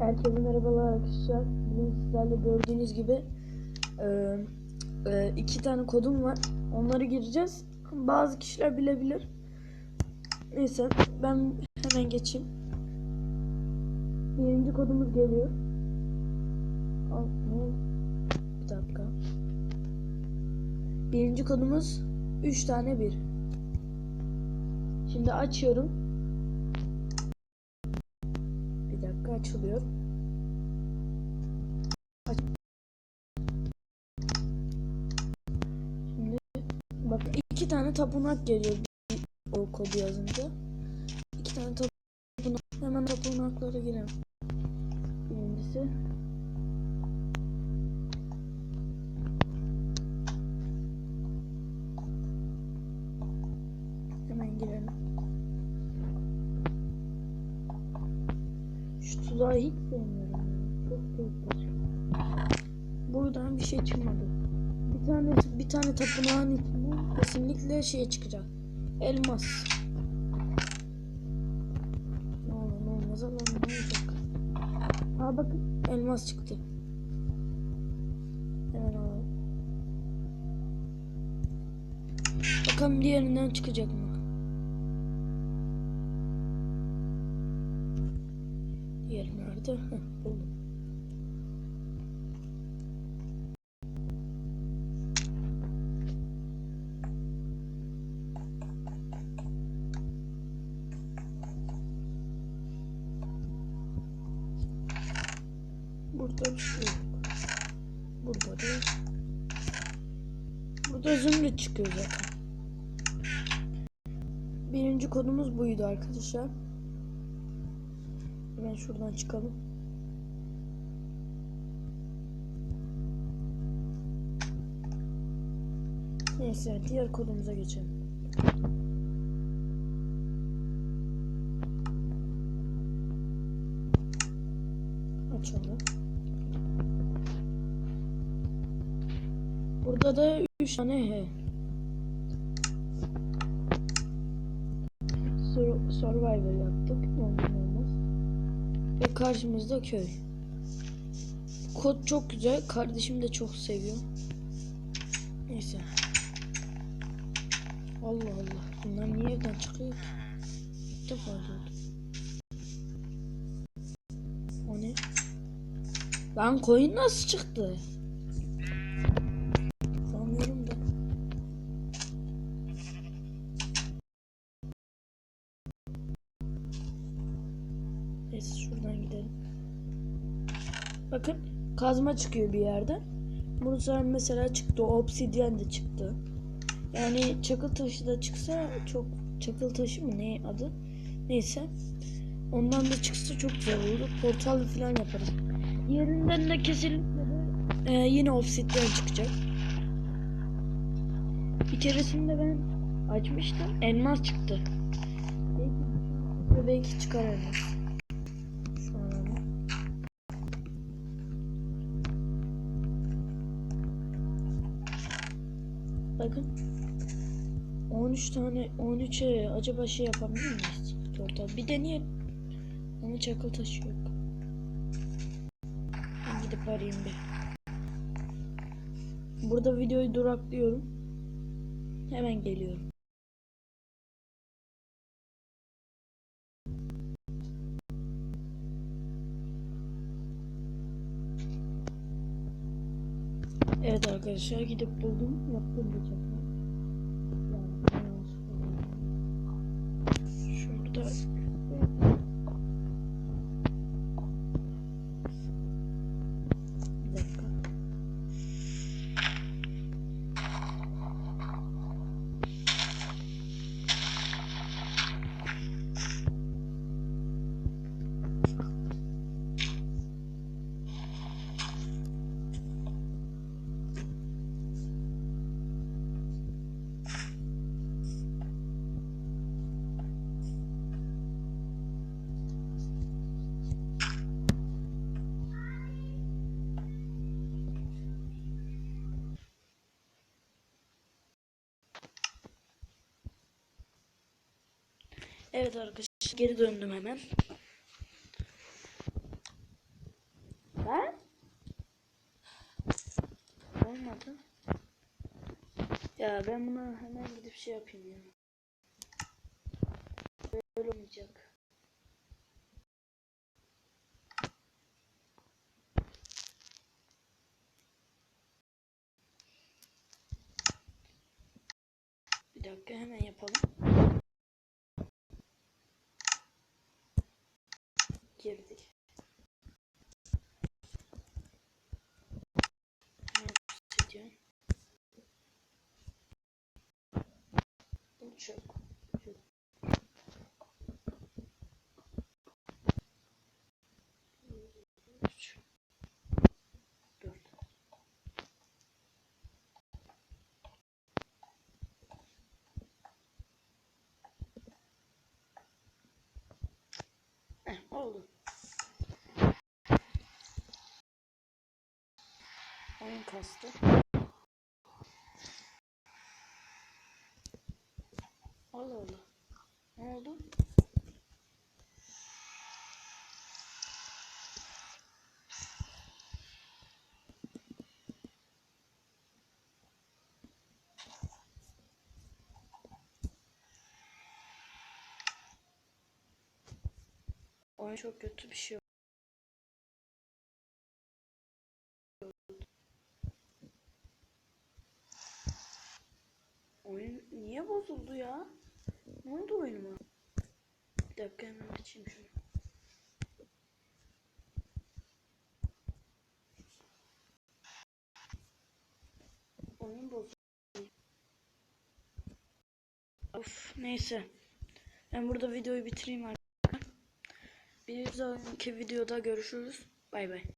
Herkese merhabalar arkadaşlar. Bugün sizlerle gördüğünüz gibi e, e, iki tane kodum var. Onları gireceğiz. Bazı kişiler bilebilir. Neyse ben hemen geçeyim. Birinci kodumuz geliyor. Al? Bir dakika. Birinci kodumuz 3 tane 1. Şimdi açıyorum. Dakika açılıyor. Aç. Şimdi bak iki tane tapınak geliyor o kodu yazınca. İki tane tapınak. Hemen tapınaklara girelim. Birincisi Şu tuzağı hiç sevmiyorum. Çok tehlikeli. Buradan bir şey çıkmadı. Bir tane bir tane tapınağın içinden kesinlikle şey çıkacak. Elmas. Ne olur ne olmaz ama ne olacak? Aa bakın elmas çıktı. Hemen alalım. Bakalım diğerinden çıkacak mı? Nerede? Heh, buldum. Burada bir şey yok. Burada da Burada zümrüt çıkıyor zaten. Birinci kodumuz buydu arkadaşlar. Hemen şuradan çıkalım. Neyse diğer kodumuza geçelim. Açalım. Burada da 3 tane H. Sur- Survivor yaptık. Olmaz. Ve karşımızda köy. Kod çok güzel. Kardeşim de çok seviyor. Neyse. Allah Allah. Bunlar niye evden çıkıyor ki? İlk defa gördüm. O ne? Lan koyun nasıl çıktı? Bakın kazma çıkıyor bir yerden. Burada mesela çıktı. Obsidyen de çıktı. Yani çakıl taşı da çıksa çok çakıl taşı mı ne adı? Neyse. Ondan da çıksa çok güzel olur. Portal falan yaparız. Yerinden de kesinlikle de e, yine obsidyen çıkacak. Bir keresinde ben açmıştım. Elmas çıktı. Belki, belki çıkar elmas. Bakın. 13 tane 13'e acaba şey yapabilir miyiz? Portal. Bir deneyelim. Ama çakıl taşı yok. Ben gidip arayayım bir. Burada videoyu duraklıyorum. Hemen geliyorum. Evet arkadaşlar gidip buldum. Yaptım bu Evet arkadaşlar geri döndüm hemen. Ben? Olmadı. Ya ben buna hemen gidip şey yapayım ya. Böyle olmayacak. Bir dakika hemen yapalım. Girdik. Çok. Üç. Dört. Heh, oldu. Kastı. Allah Allah. Ne oldu? Oyun çok kötü bir şey Oyun niye bozuldu ya? Ne oldu oyunuma? Bir dakika hemen açayım şunu. Oyun bozuldu. Of neyse. Ben burada videoyu bitireyim artık. Bir sonraki videoda görüşürüz. Bay bay.